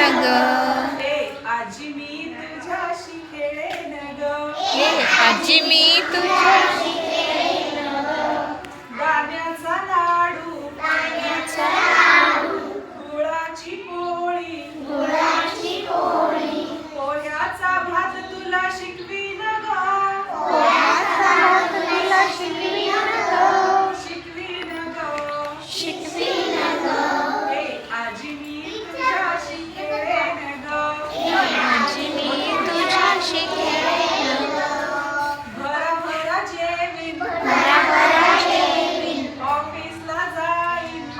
ना ग आजी मी तुझ्याशी खेळेन ग. आजी मी तुझ्याशी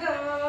ਕਰ।